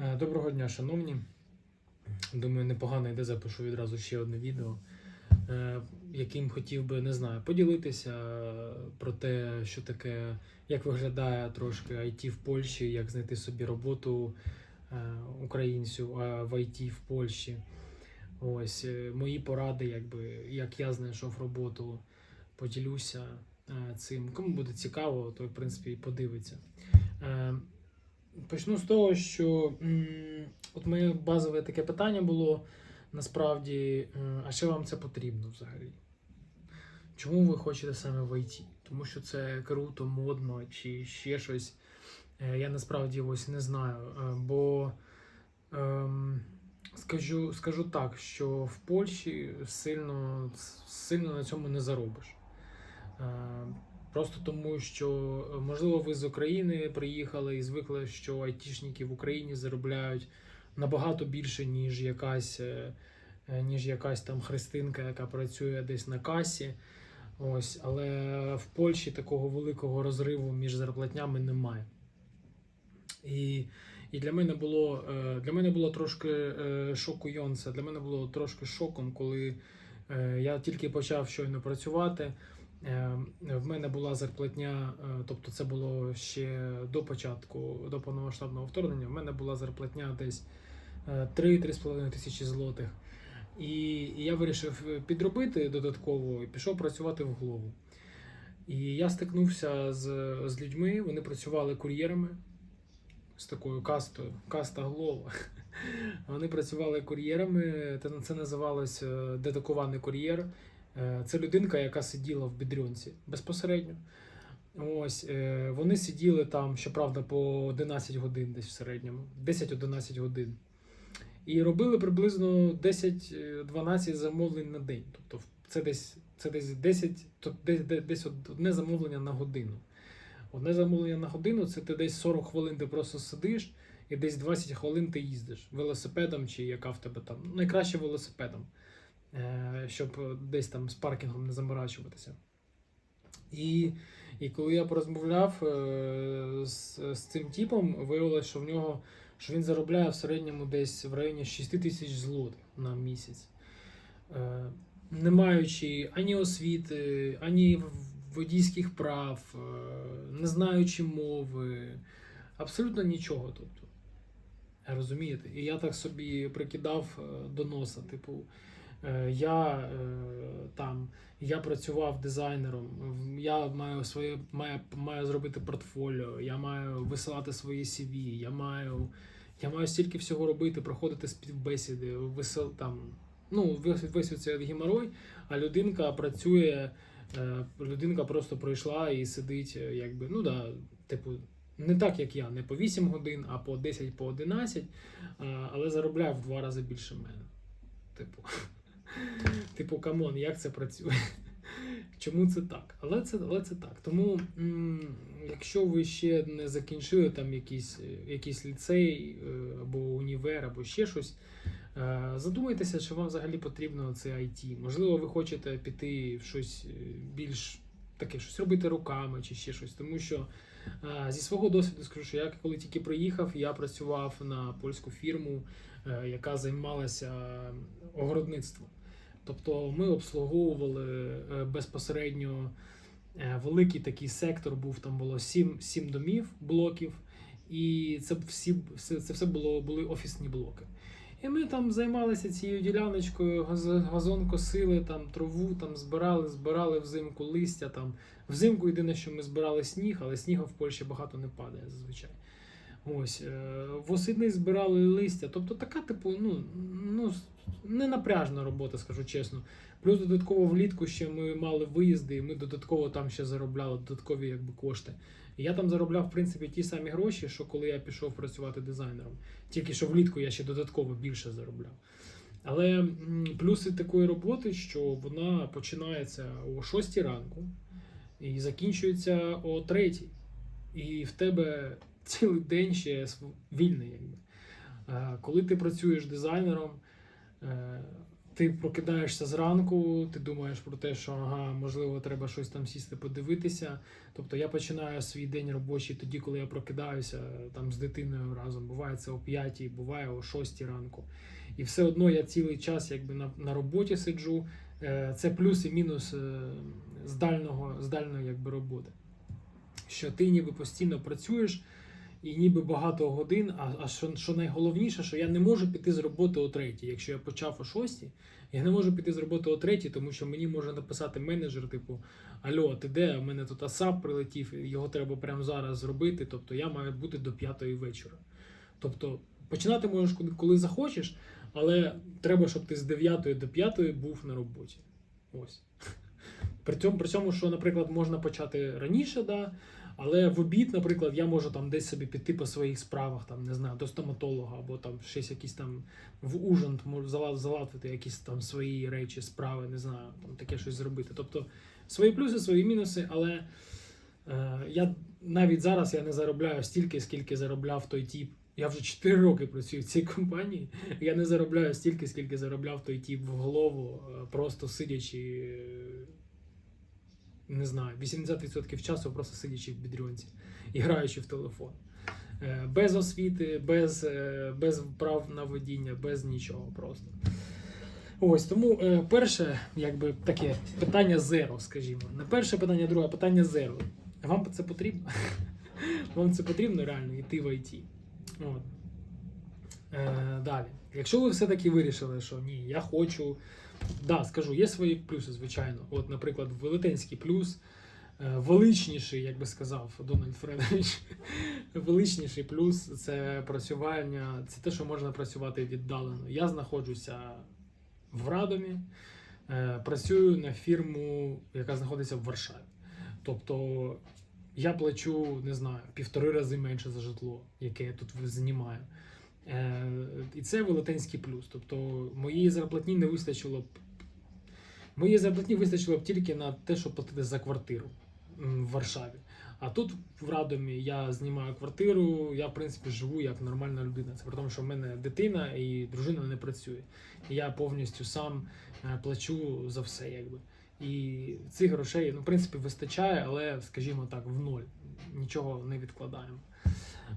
Е, Доброго дня, шановні. Думаю, непогано йде, запишу відразу ще одне відео, е, яким хотів би, не знаю, поділитися про те, що таке, як виглядає трошки IT в Польщі, як знайти собі роботу е, українцю в IT в Польщі. Ось е, мої поради, якби, як я знайшов роботу, поділюся е, цим. Кому буде цікаво, то в принципі і подивиться. Почну з того, що от моє базове таке питання було насправді, е, а що вам це потрібно взагалі? Чому ви хочете саме в ІТ? Тому що це круто, модно чи ще щось. Е, Я насправді ось не знаю. Е, Бо ем, скажу, скажу так, що в Польщі сильно, сильно на цьому не заробиш. Просто тому, що е, можливо ви з України приїхали і звикли, що айтішники в Україні заробляють набагато більше, ніж якась, е, е, ніж якась там христинка, яка працює десь на касі. Ось, але в Польщі такого великого розриву між зарплатнями немає. І, і для мене було для мене було трошки шокуйонце, для мене було трошки шоком, коли я тільки почав щойно працювати. Е, В мене була зарплатня, е, тобто це було ще до початку, до повномасштабного вторгнення. В мене була зарплатня десь е, 3-3,5 тисячі злотих. І я вирішив підробити додатково і пішов працювати в голову. І я стикнувся з, з людьми, вони працювали кур'єрами з такою кастою, каста голова. Вони працювали кур'єрами, це- називалось е, кур'єр. Е, Це людинка, яка сиділа в бідрюнці безпосередньо. Ось е, вони сиділи там, щоправда, по 11 годин десь в середньому, 10-11 годин. І робили приблизно 10-12 замовлень на день. Тобто це десь, це десь 10, то десь, десь- одне замовлення на годину. Одне замовлення на годину це ти десь 40 хвилин ти просто сидиш, і десь 20 хвилин ти їздиш велосипедом, чи яка в тебе там. Найкраще велосипедом щоб десь там з паркінгом не заморачуватися. І, і коли я порозмовляв е, з, з цим типом, виявилося, що в нього що він заробляє в середньому десь в районі 6 тисяч злотих на місяць, е, не маючи ані освіти, ані водійських прав, е, не знаючи мови, абсолютно нічого. Тобто. Розумієте? І я так собі прикидав е, до носа, типу. Е, Я е, там я працював дизайнером. Я маю своє маю, маю зробити портфоліо, я маю висилати свої CV, я маю, я маю стільки всього робити, проходити співбесіди, висил там. Ну, весь, цей геморой, а людинка працює, е, людинка просто пройшла і сидить, якби, ну да, типу, не так, як я, не по 8 годин, а по 10, по 11, але заробляє в два рази більше мене. Типу. Типу, камон, як це працює? Чому це так? Але це, але це так. Тому, якщо ви ще не закінчили там якийсь, якийсь ліцей е, або універ, або ще щось, е, задумайтеся, чи вам взагалі потрібно це IT. Можливо, ви хочете піти в щось е, більш таке, щось робити руками чи ще щось. Тому що зі свого досвіду скажу, що я коли тільки приїхав, я працював на польську фірму, яка займалася огородництвом. Тобто ми обслуговували е, безпосередньо е, великий такий сектор, був там було сім, сім домів, блоків, і це всі це все було були офісні блоки. І ми там займалися цією діляночкою, газон косили, там траву там збирали, збирали взимку листя. Там. Взимку єдине, що ми збирали сніг, але снігу в Польщі багато не падає зазвичай. Ось, е, восени збирали листя. Тобто така, типу, ну, ну, не напряжна робота, скажу чесно. Плюс додатково влітку ще ми мали виїзди, і ми додатково там ще заробляли додаткові якби, кошти. І я там заробляв, в принципі, ті самі гроші, що коли я пішов працювати дизайнером. Тільки що влітку я ще додатково більше заробляв. Але плюси такої роботи, що вона починається о 6 ранку і закінчується о 3. І в тебе цілий день ще вільний. Якби. Е, Коли ти працюєш дизайнером, е, ти прокидаєшся зранку, ти думаєш про те, що ага, можливо, треба щось там сісти, подивитися. Тобто я починаю свій день робочий тоді, коли я прокидаюся там з дитиною разом. Буває це о 5, буває о 6 ранку. І все одно я цілий час якби на, на роботі сиджу. Е, Це плюс і мінус з дального, дальної роботи. Що ти ніби постійно працюєш і ніби багато годин, а, а що, що найголовніше, що я не можу піти з роботи о третій. Якщо я почав о шостій, я не можу піти з роботи о третій, тому що мені може написати менеджер, типу, Альо, ти де? У мене тут асап прилетів, його треба прямо зараз зробити. Тобто я маю бути до п'ятої вечора. Тобто починати можеш коли, захочеш, але треба, щоб ти з 9 до 5 був на роботі. Ось. При цьому, при цьому, що, наприклад, можна почати раніше, да, але в обід, наприклад, я можу там десь собі піти по своїх справах, там, не знаю, до стоматолога, або там щось якісь там в ужин можу залатити якісь там свої речі, справи, не знаю, там таке щось зробити. Тобто свої плюси, свої мінуси, але е, я навіть зараз я не заробляю стільки, скільки заробляв той тіп. Я вже 4 роки працюю в цій компанії. Я не заробляю стільки, скільки заробляв той тіп в голову, е, просто сидячи, не знаю, 80% часу просто сидячи в бідрюнці і граючи в телефон. Е, Без освіти, без, е, без прав на водіння, без нічого просто. Ось тому е, перше, якби таке питання зеро, скажімо. Не перше питання, друге питання зеро. Вам це потрібно? Вам це потрібно реально йти в IT. От. Е, далі. Якщо ви все-таки вирішили, що ні, я хочу. Да, скажу, є свої плюси, звичайно. От, наприклад, велетенський плюс, е, величніший, як би сказав Дональд Фредович, величніший плюс це працювання, це те, що можна працювати віддалено. Я знаходжуся в Радомі, е, працюю на фірму, яка знаходиться в Варшаві. Тобто я плачу, не знаю, півтори рази менше за житло, яке я тут знімаю. Е, і це велетенський плюс. Тобто моєї зарплатні не вистачило б. Моєї зарплатні вистачило б тільки на те, щоб платити за квартиру в Варшаві. А тут в Радомі я знімаю квартиру, я в принципі живу як нормальна людина. Це при тому, що в мене дитина і дружина не працює. Я повністю сам е, плачу за все, якби. І цих грошей, ну, в принципі, вистачає, але, скажімо так, в ноль. Нічого не відкладаємо.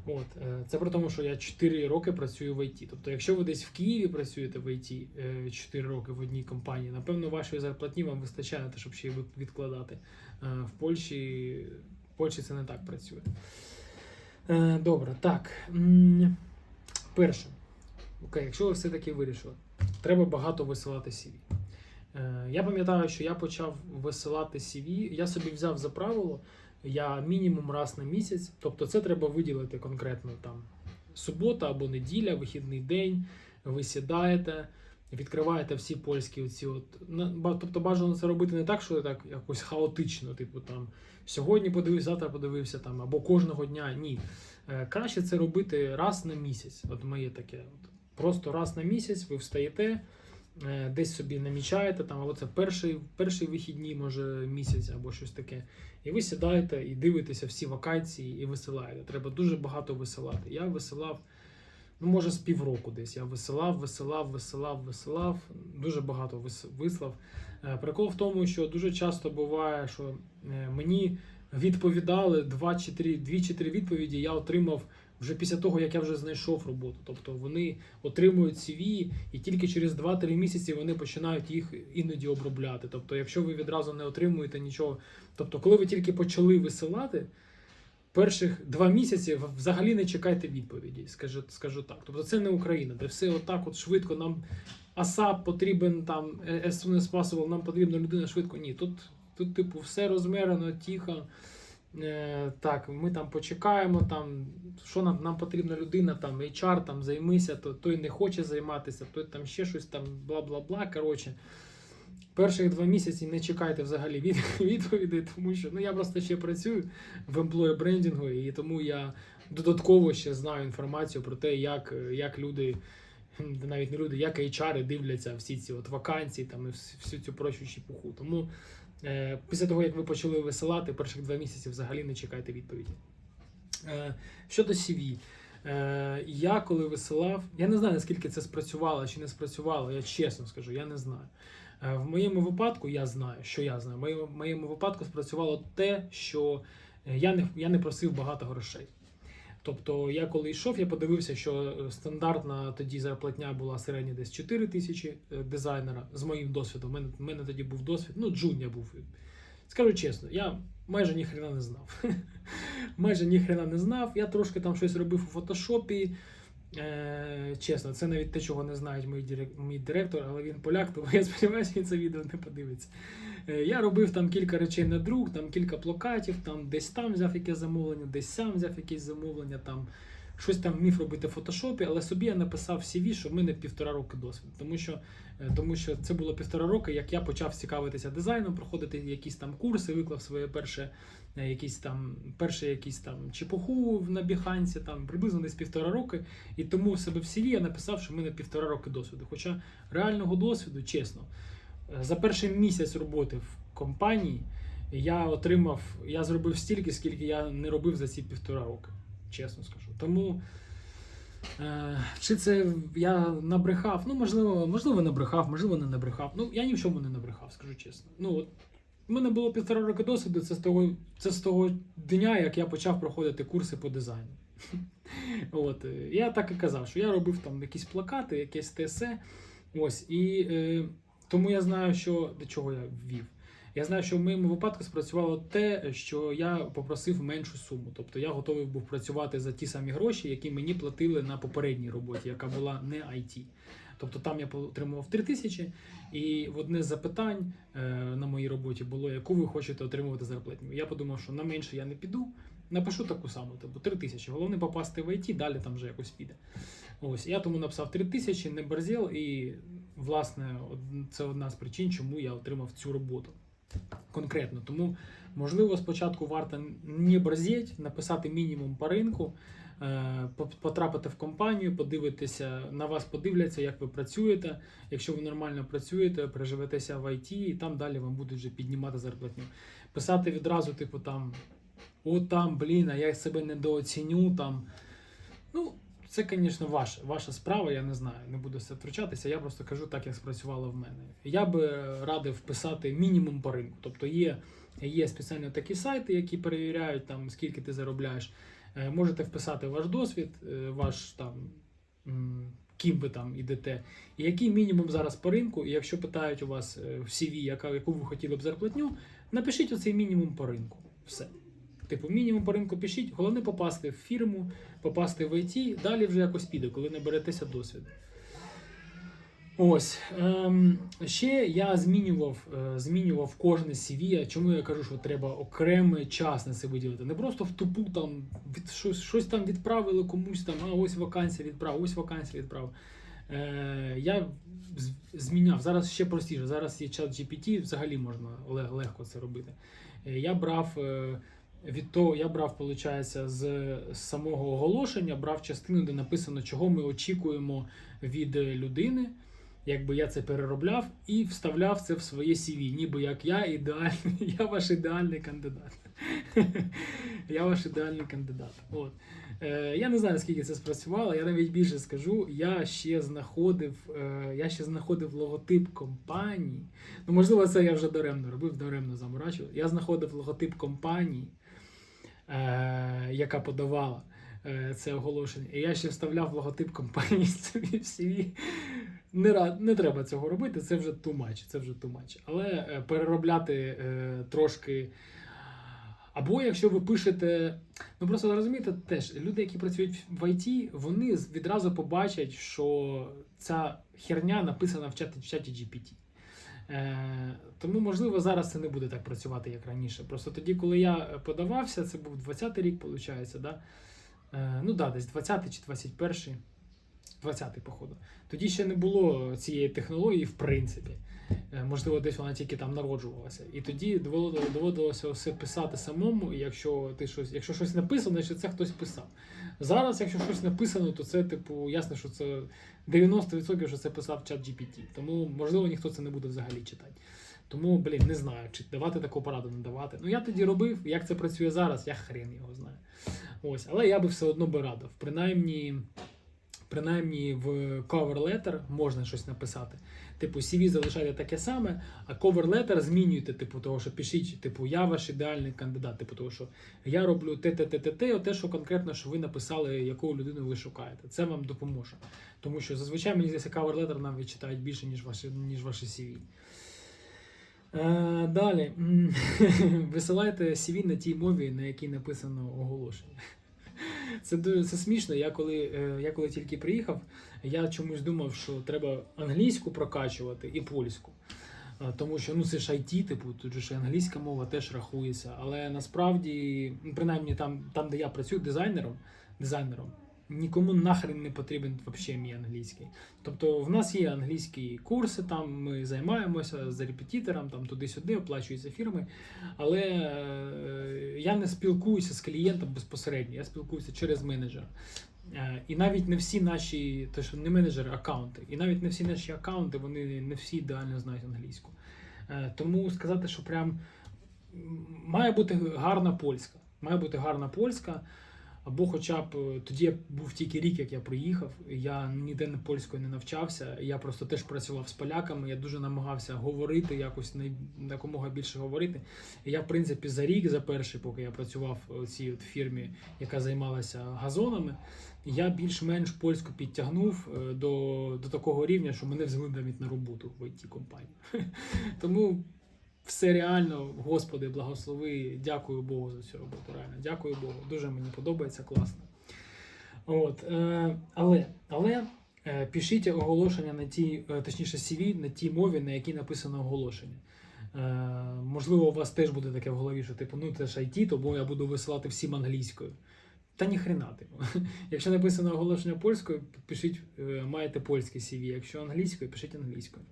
От, е, це при тому, що я 4 роки працюю в ІТ. Тобто, якщо ви десь в Києві працюєте в ІТ 4 роки в одній компанії, напевно, вашої зарплатні вам вистачає на те, щоб ще відкладати. Е, В Польщі, в Польщі це не так працює. Е, Добре, так. Перше. Окей, якщо ви все-таки вирішили, треба багато висилати CV. Е, Я пам'ятаю, що я почав висилати CV, я собі взяв за правило, я мінімум раз на місяць, тобто це треба виділити конкретно там субота або неділя, вихідний день, ви сідаєте, відкриваєте всі польські оці от. Тобто бажано це робити не так, що так якось хаотично, типу там сьогодні подивився, завтра подивився там, або кожного дня. Ні. Е, Краще це робити раз на місяць. От моє таке. Просто раз на місяць ви встаєте, десь собі намічаєте, там, або це перший, перший вихідні, може місяць, або щось таке. І ви сідаєте і дивитеся всі вакансії і висилаєте. Треба дуже багато висилати. Я висилав, ну може з півроку десь. Я висилав, висилав, висилав, висилав. Дуже багато вис- вислав. Е, Прикол в тому, що дуже часто буває, що е, мені відповідали два чи три, дві чи три відповіді. Я отримав вже після того, як я вже знайшов роботу. Тобто вони отримують CV, і тільки через 2-3 місяці вони починають їх іноді обробляти. Тобто, якщо ви відразу не отримуєте нічого, тобто, коли ви тільки почали висилати. Перших два місяці взагалі не чекайте відповіді, скажу, скажу так. Тобто це не Україна, де все отак от швидко нам ASAP потрібен там as soon as нам потрібна людина швидко. Ні, тут, тут типу, все розмерено, тихо. Е, так, ми там почекаємо, там, що нам, нам потрібна людина, там HR, там займися, то той не хоче займатися, той там ще щось там, бла-бла-бла. Коротше, перших два місяці не чекайте взагалі від, відповідей, тому що ну, я просто ще працюю в емплої брендингу, і тому я додатково ще знаю інформацію про те, як, як люди, навіть не люди, як HR дивляться всі ці от вакансії там, і всю цю прочу чепуху. Тому після того, як ви почали висилати, перших два місяці взагалі не чекайте відповіді. Е, щодо CV. Е, я коли висилав, я не знаю, наскільки це спрацювало чи не спрацювало, я чесно скажу, я не знаю. Е, в моєму випадку я знаю, що я знаю. В моєму, випадку спрацювало те, що е, я не, я не просив багато грошей. Тобто, я коли йшов, я подивився, що е, стандартна тоді зарплатня була середня десь 4 тисячі е, дизайнера з моїм досвідом. У мене, мене тоді був досвід, ну, джуня був. Скажу чесно, я майже ніхрена не знав. майже ніхрена не знав. Я трошки там щось робив у фотошопі. Е, чесно, це навіть те, чого не знають мій, дирек- мій директор, але він поляк, тому я сподіваюся, він це відео не подивиться. Е, я робив там кілька речей на друк, там кілька плакатів, там десь там взяв якесь замовлення, десь сам взяв якесь замовлення, там щось там вмів робити в фотошопі, але собі я написав в CV, що в мене півтора роки досвіду. Тому що, е, тому що це було півтора роки, як я почав цікавитися дизайном, проходити якісь там курси, виклав своє перше якісь там перше якісь там чепуху на біханці, там приблизно десь півтора роки. І тому себе в CV я написав, що в мене півтора роки досвіду. Хоча реального досвіду, чесно, е, за перший місяць роботи в компанії я отримав, я зробив стільки, скільки я не робив за ці півтора роки. Чесно скажу. Тому. Е, Чи це я набрехав? Ну, можливо, можливо, набрехав, можливо, не набрехав. Ну, я ні в чому не набрехав, скажу чесно. Ну, от, у мене було півтора роки досвіду, це з того, це з того дня, як я почав проходити курси по дизайну. От, е, я так і казав, що я робив там якісь плакати, якесь ТСЕ. Ось, і е, тому я знаю, що до чого я ввів. Я знаю, що в моєму випадку спрацювало те, що я попросив меншу суму. Тобто я готовий був працювати за ті самі гроші, які мені платили на попередній роботі, яка була не IT. Тобто там я отримував 3 тисячі, і в одне з запитань е, на моїй роботі було, яку ви хочете отримувати зарплатню. Я подумав, що на менше я не піду. Напишу таку саму, тобто 3 тисячі. Головне попасти в IT, далі там вже якось піде. Ось я тому написав 3 тисячі, не борзел, і власне це одна з причин, чому я отримав цю роботу конкретно. Тому, можливо, спочатку варто не борзеть, написати мінімум по ринку, е, потрапити в компанію, подивитися, на вас подивляться, як ви працюєте. Якщо ви нормально працюєте, приживетеся в IT, і там далі вам будуть вже піднімати зарплатню. Писати відразу, типу, там, о, там, блін, а я себе недооціню там. Ну, це, звісно, ваша, ваша справа, я не знаю, не буду все втручатися. Я просто кажу так, як спрацювало в мене. Я би радив писати мінімум по ринку. Тобто є, є спеціально такі сайти, які перевіряють, там, скільки ти заробляєш. Е, Можете вписати ваш досвід, е, ваш там. Ким ви там ідете, і який мінімум зараз по ринку, і якщо питають у вас е, в CV, яка, яку ви хотіли б зарплатню, напишіть оцей мінімум по ринку. Все. Типу, мінімум по ринку пишіть, головне попасти в фірму, попасти в IT, далі вже якось піде, коли наберетеся досвіду. Ось. Ем, ще я змінював, е, змінював кожне CV. Чому я кажу, що треба окремий час на це виділити? Не просто в тупу там від, щось, щось там відправили комусь там, а ось вакансія відправ, ось вакансія відправ. Е, я зміняв. Зараз ще простіше. Зараз є чат GPT, взагалі можна легко це робити. Е, я брав. Е, від того я брав, виходить, з, самого оголошення, брав частину, де написано, чого ми очікуємо від е, людини. Якби я це переробляв і вставляв це в своє CV, ніби як я ідеальний, я ваш ідеальний кандидат. я ваш ідеальний кандидат. От. Е, я не знаю, наскільки це спрацювало. Я навіть більше скажу. Я ще знаходив, е, я ще знаходив логотип компанії. Ну, можливо, це я вже даремно робив, даремно заморачував. Я знаходив логотип компанії, е, яка подавала це оголошення. І я ще вставляв логотип компанії собі в CV. Не, не треба цього робити, це вже much, це вже much. Але е, переробляти е, трошки. Або якщо ви пишете, ну просто розумієте, теж люди, які працюють в IT, вони відразу побачать, що ця херня написана в чаті, в чаті GPT. Е, тому, можливо, зараз це не буде так працювати, як раніше. Просто тоді, коли я подавався, це був 20-й рік, виходить, да? Е, ну да, десь 20-й чи 21-й. 20-й, походу. Тоді ще не було цієї технології, в принципі. Е, Можливо, десь вона тільки там народжувалася. І тоді доводилося все писати самому. І якщо ти щось, якщо щось написано, значить це хтось писав. Зараз, якщо щось написано, то це, типу, ясно, що це 90% що це писав чат GPT. Тому, можливо, ніхто це не буде взагалі читати. Тому, блін, не знаю, чи давати таку пораду, не давати. Ну я тоді робив, як це працює зараз, я хрен його знаю. Ось, але я би все одно би радив. Принаймні, принаймні в cover letter можна щось написати. Типу, CV залишайте таке саме, а cover letter змінюйте, типу, того, що пишіть, типу, я ваш ідеальний кандидат, типу, того, що я роблю те, те, те, те, те, те, що конкретно, що ви написали, яку людину ви шукаєте. Це вам допоможе. Тому що зазвичай мені здається, cover letter навіть читають більше, ніж ваші, ніж ваші CV. Е, далі. Висилайте CV на тій мові, на якій написано оголошення. Це це смішно. Я коли, е, я коли тільки приїхав, я чомусь думав, що треба англійську прокачувати і польську. Е, Тому що ну це ж IT, типу, тут ж англійська мова теж рахується. Але насправді, ну, принаймні там, там де я працюю дизайнером, дизайнером, нікому нахрен не потрібен взагалі мій англійський. Тобто в нас є англійські курси, там ми займаємося з репетитором, там туди-сюди оплачуються фірми. Але е, я не спілкуюся з клієнтом безпосередньо, я спілкуюся через менеджера. Е, І навіть не всі наші, то що не менеджери, аккаунти. І навіть не всі наші аккаунти, вони не всі ідеально знають англійську. Е, Тому сказати, що прям має бути гарна польська. Має бути гарна польська. Або хоча б е, тоді був тільки рік, як я приїхав, я ніде не польською не навчався. Я просто теж працював з поляками. Я дуже намагався говорити, якось якомога більше говорити. І я, в принципі, за рік, за перший, поки я працював у цій от фірмі, яка займалася газонами, я більш-менш польську підтягнув е, до, до такого рівня, що мене взяли навіть на роботу в it компанію. Тому все реально, Господи, благослови. Дякую Богу за цю роботу. Реально, дякую Богу. Дуже мені подобається, класно. От, е, але, але е, пишіть оголошення на тій, е, точніше, CV на тій мові, на якій написано оголошення. Можливо, у вас теж буде таке в голові, що типу, ну це ж IT, тому я буду висилати всім англійською. Та ніхрена, типу. Якщо написано оголошення польською, пишіть, маєте польське CV. Якщо англійською, пишіть англійською.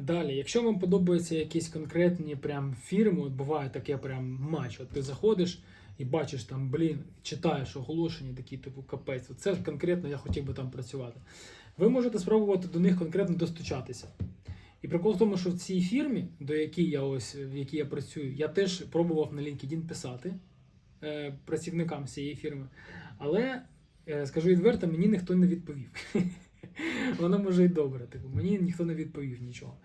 Далі, якщо вам подобаються якісь конкретні прям фірми, от буває таке прям матч. От ти заходиш і бачиш там, блін, читаєш оголошення, такі, типу, капець. Це конкретно я хотів би там працювати. Ви можете спробувати до них конкретно достучатися. І прикол в тому, що в цій фірмі, до якій я ось в якій я працюю, я теж пробував на LinkedIn писати е, працівникам цієї фірми. Але е, скажу відверто, мені ніхто не відповів. Воно може і добре. Типу, мені ніхто не відповів нічого.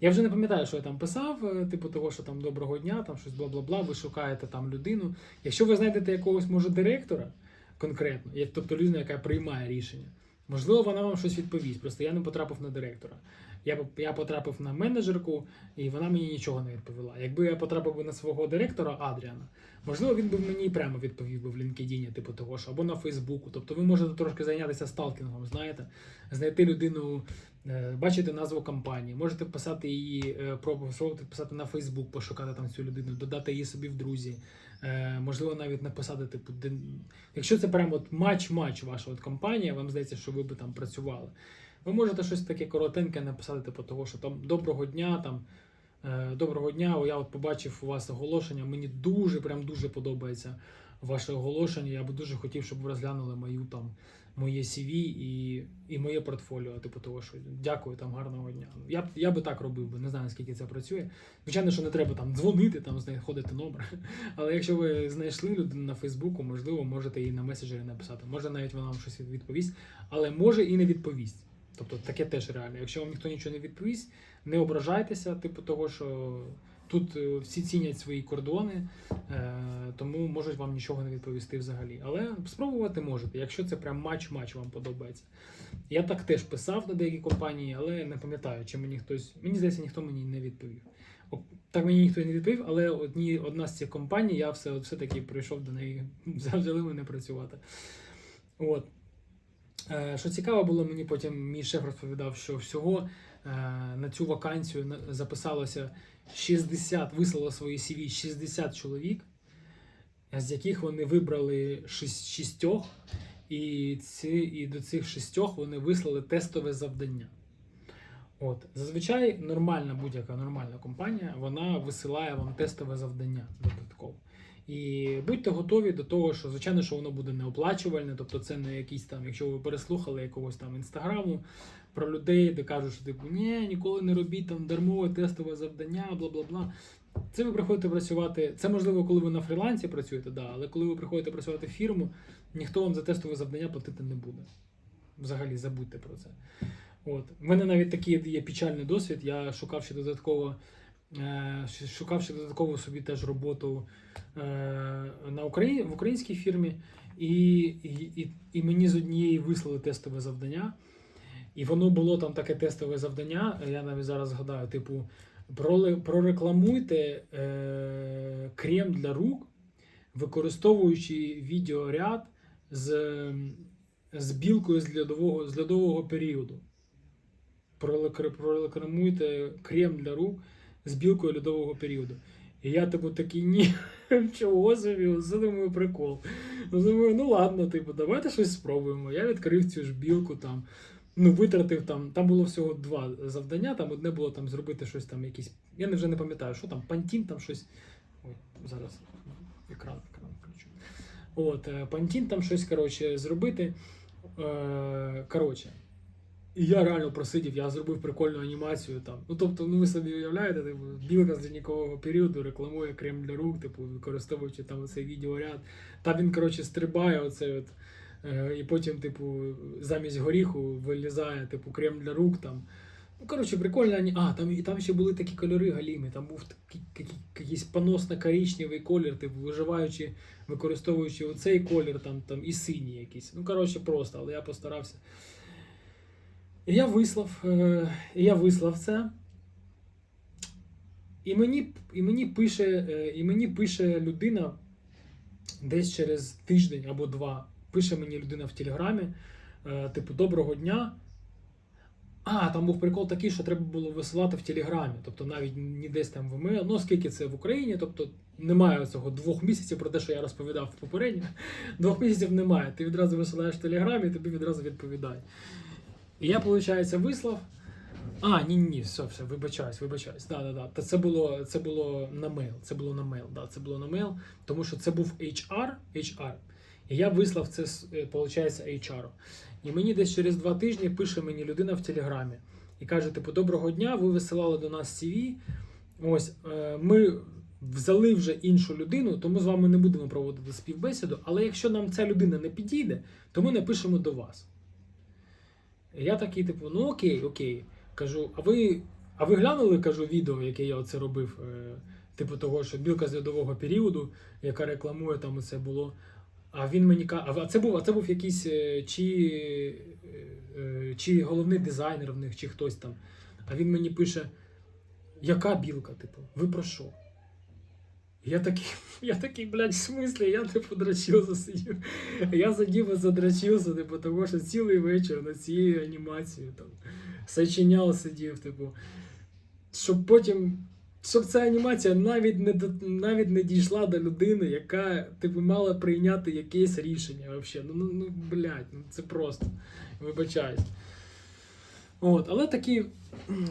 Я вже не пам'ятаю, що я там писав, е, типу того, що там доброго дня, там щось бла-бла-бла, ви шукаєте там людину. Якщо ви знайдете якогось, може, директора конкретно, як, тобто людина, яка приймає рішення, можливо, вона вам щось відповість. Просто я не потрапив на директора. Я, я потрапив на менеджерку, і вона мені нічого не відповіла. Якби я потрапив на свого директора Адріана, можливо, він би мені прямо відповів би в LinkedIn, типу того, що або на Фейсбуку. Тобто ви можете трошки зайнятися сталкінгом, знаєте, знайти людину, е, бачити назву компанії, можете писати її, е, пробувати писати на Фейсбук, пошукати там цю людину, додати її собі в друзі. Е, Можливо, навіть написати, типу, де... якщо це прямо матч-матч ваша от компанія, вам здається, що ви би там працювали. Ви можете щось таке коротеньке написати, типу того, що там доброго дня, там е, доброго дня. Я от побачив у вас оголошення. Мені дуже, прям дуже подобається ваше оголошення. Я би дуже хотів, щоб ви розглянули мою там моє CV і, і моє портфоліо. Типу того, що дякую, там гарного дня. Я я би так робив би, не знаю наскільки це працює. Звичайно, що не треба там дзвонити, там знаходити номер. Але якщо ви знайшли людину на Фейсбуку, можливо, можете їй на меседжері написати. Може навіть вона вам щось відповість, але може і не відповість. Тобто таке теж реально. Якщо вам ніхто нічого не відповість, не ображайтеся, типу того, що тут е, всі цінять свої кордони, е, тому можуть вам нічого не відповісти взагалі. Але спробувати можете, якщо це прям матч-матч вам подобається. Я так теж писав на деякі компанії, але не пам'ятаю, чи мені хтось. Мені здається, ніхто мені не відповів. Так мені ніхто не відповів, але одні, одна з цих компаній, я все, все-таки прийшов до неї, взяли мене працювати. От. Е, Що цікаво було, мені потім мій шеф розповідав, що всього е, на цю вакансію записалося 60, вислало свої CV 60 чоловік, з яких вони вибрали шість- шістьох, і, ці, і до цих шістьох вони вислали тестове завдання. От, зазвичай нормальна будь-яка нормальна компанія, вона висилає вам тестове завдання додатково. І будьте готові до того, що звичайно, що воно буде неоплачувальне, тобто це не якийсь там, якщо ви переслухали якогось там інстаграму про людей, де кажуть, що типу, ні, ніколи не робіть там дармове тестове завдання, бла бла бла. Це ви приходите працювати. Це можливо, коли ви на фрілансі працюєте, да, але коли ви приходите працювати в фірму, ніхто вам за тестове завдання платити не буде. Взагалі забудьте про це. От. У мене навіть такий є печальний досвід. Я шукав ще додатково, е, шукав ще додатково собі теж роботу е, на Україні, в українській фірмі, і, і, і мені з однієї вислали тестове завдання. І воно було там таке тестове завдання. Я навіть зараз згадаю, типу, прорекламуйте е, крем для рук, використовуючи відеоряд з, з білкою з льодового, з льодового періоду. Прорекламуйте крем для рук з білкою льодового періоду. І я типу такий ні, чого собі, це думаю, прикол. Ну, думаю, ну ладно, типу, давайте щось спробуємо. Я відкрив цю ж білку там. Ну, витратив там, там було всього два завдання. Там одне було там зробити щось там, якісь. Я вже не пам'ятаю, що там, пантін, там щось. Ой, зараз екран, екран включу. От, е, пантін там щось, коротше, зробити. Е, коротше. І я реально просидів, я зробив прикольну анімацію там. Ну тобто, ну ви собі уявляєте, типу, білка з лінійкового періоду рекламує крем для рук, типу, використовуючи там цей відеоряд. Та він, коротше, стрибає оце от. Е, І потім, типу, замість горіху вилізає, типу, крем для рук там. Ну, коротше, прикольно. А, там, і там ще були такі кольори галіми. Там був якийсь поносно-коричневий колір, типу, виживаючи, використовуючи оцей колір, там, там і синій якийсь. Ну, коротше, просто, але я постарався. Я вислав, е, і я вислав це. І мені, і мені пише, е, і мені пише людина десь через тиждень або два. Пише мені людина в Телеграмі, е, типу, доброго дня. А, там був прикол такий, що треба було висилати в Телеграмі, тобто навіть не десь там в email, ну оскільки це в Україні, тобто немає цього двох місяців про те, що я розповідав попередньо. Двох місяців немає. Ти відразу висилаєш в Телеграмі, і тобі відразу відповідають. І я, виходить, вислав. А, ні, ні, все, все, вибачаюсь, вибачаюсь. Да, да, да. Та це було, це було на мейл. Це було на мейл. Да, це було на мейл, тому що це був HR, HR. І я вислав це, виходить, HR. І мені десь через два тижні пише мені людина в Телеграмі і каже: типу, доброго дня, ви висилали до нас CV. Ось е, ми взяли вже іншу людину, тому з вами не будемо проводити співбесіду. Але якщо нам ця людина не підійде, то ми напишемо до вас. Я такий, типу, ну окей, окей. Кажу, а ви, а ви глянули, кажу, відео, яке я оце робив, е, типу того, що білка з льодового періоду, яка рекламує там оце було. А він мені каже, а це був, а це був якийсь е, чи, е, чи головний дизайнер в них, чи хтось там. А він мені пише: яка білка, типу, ви про що? Я такий, я такий, блядь, в смислі, я типу дрочився сидів. Я сидів і задрочився, типу, тому що цілий вечір на цією анімацією там сочиняв, сидів, типу, щоб потім. Щоб ця анімація навіть не навіть не дійшла до людини, яка типу мала прийняти якесь рішення. Вообще. Ну, ну, ну блядь, ну це просто. Вибачаюсь. От, але такі,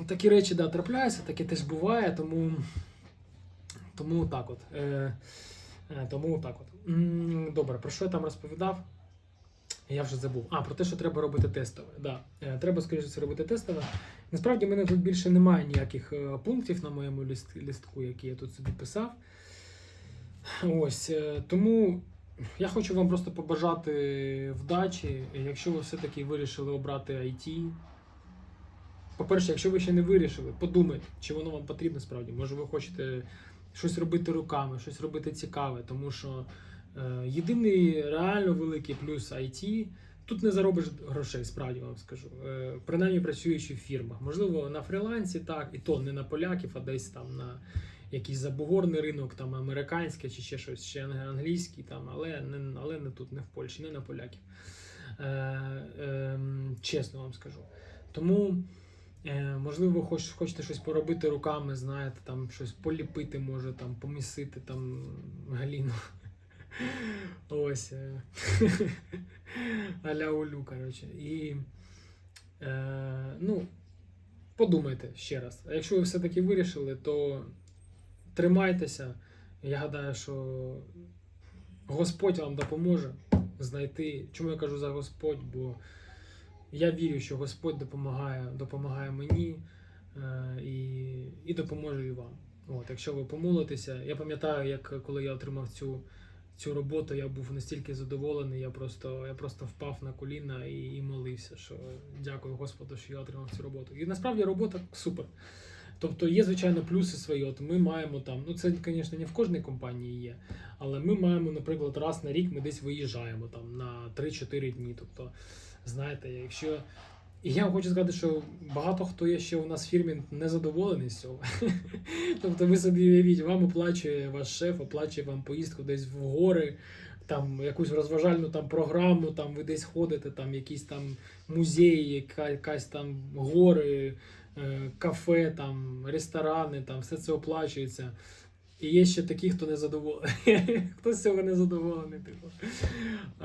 такі речі да, трапляються, таке теж буває, тому. Тому так от. Е, е, тому так от. Добре, про що я там розповідав? Я вже забув. А, про те, що треба робити тестове. Да. Е, Треба, скоріше, все, робити тестове. Насправді, в мене тут більше немає ніяких е, пунктів на моєму ліст, лістку, які я тут собі писав. Ось. е, Тому я хочу вам просто побажати вдачі, якщо ви все-таки вирішили обрати IT. По-перше, якщо ви ще не вирішили, подумайте, чи воно вам потрібно справді. Може, ви хочете щось робити руками, щось робити цікаве, тому що е, єдиний реально великий плюс IT тут не заробиш грошей, справді вам скажу. Е, принаймні працюючи в фірмах. Можливо, на фрілансі так, і то не на поляків, а десь там на якийсь забугорний ринок, там американське чи ще щось, ще англійський, там, але не, але не тут, не в Польщі, не на поляків. Е, е, чесно вам скажу. Тому. Е, можливо, хоч, хочете щось поробити руками, знаєте, там щось поліпити, може, там, помісити там галіну. Ось. е, Аля Олю, коротше. І е, ну, подумайте ще раз. А якщо ви все-таки вирішили, то тримайтеся, Я гадаю, що Господь вам допоможе знайти. Чому я кажу за Господь? Бо я вірю, що Господь допомагає, допомагає мені е, і, і допоможе і вам. От, якщо ви помолитеся, я пам'ятаю, як коли я отримав цю, цю роботу, я був настільки задоволений, я просто, я просто впав на коліна і, і молився, що дякую Господу, що я отримав цю роботу. І насправді робота супер. Тобто є, звичайно, плюси свої. От ми маємо там, ну це, звісно, не в кожній компанії є, але ми маємо, наприклад, раз на рік ми десь виїжджаємо там на 3-4 дні. Тобто, знаєте, якщо. І я хочу сказати, що багато хто є ще у нас в фірмі незадоволений з цього. тобто ви собі уявіть, вам оплачує ваш шеф, оплачує вам поїздку десь в гори, там якусь розважальну там програму, там ви десь ходите, там якісь там музеї, яка, якась там гори, е, кафе, там, ресторани, там все це оплачується. І є ще такі, хто не задоволений. хто з цього не задоволений, типу.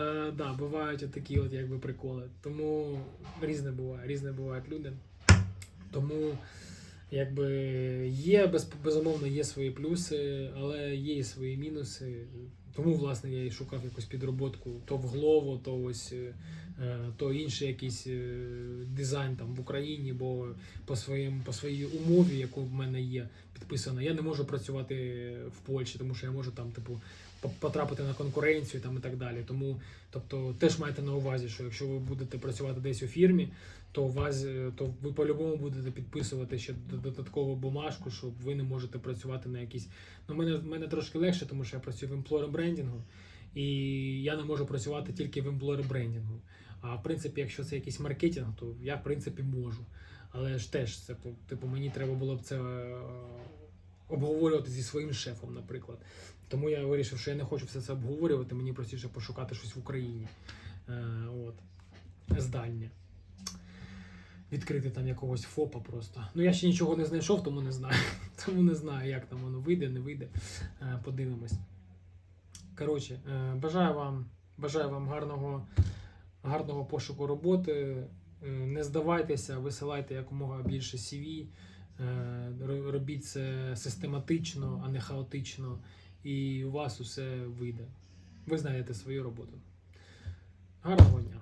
Е, да, бувають такі от якби приколи. Тому різне буває, різне бувають люди. Тому якби є без, безумовно є свої плюси, але є і свої мінуси. Тому, власне, я і шукав якусь підроботку то в Глово, то ось е, то інший якийсь е, дизайн там в Україні, бо по своїм по своїй умові, яку в мене є підписана, я не можу працювати в Польщі, тому що я можу там, типу, по- потрапити на конкуренцію там і так далі. Тому, тобто, теж майте на увазі, що якщо ви будете працювати десь у фірмі, то вас е, то ви по-любому будете підписувати ще додаткову бумажку, що ви не можете працювати на якісь. Ну, мене, мене трошки легше, тому що я працюю в емплойер брендінгу, і я не можу працювати тільки в емплойер брендінгу. А в принципі, якщо це якийсь маркетинг, то я в принципі можу. Але ж теж це типу, мені треба було б це е, обговорювати зі своїм шефом, наприклад. Тому я вирішив, що я не хочу все це обговорювати, мені простіше пошукати щось в Україні. Е, от. Здальня. Відкрити там якогось ФОПа просто. Ну я ще нічого не знайшов, тому не знаю. Тому не знаю, як там воно вийде, не вийде. Е, Подивимось. Коротше, бажаю вам, бажаю вам гарного, гарного пошуку роботи. Е, Не здавайтеся, висилайте якомога більше CV. Е, Робіть це систематично, а не хаотично. І у вас усе вийде. Ви знайдете свою роботу. Гарного дня!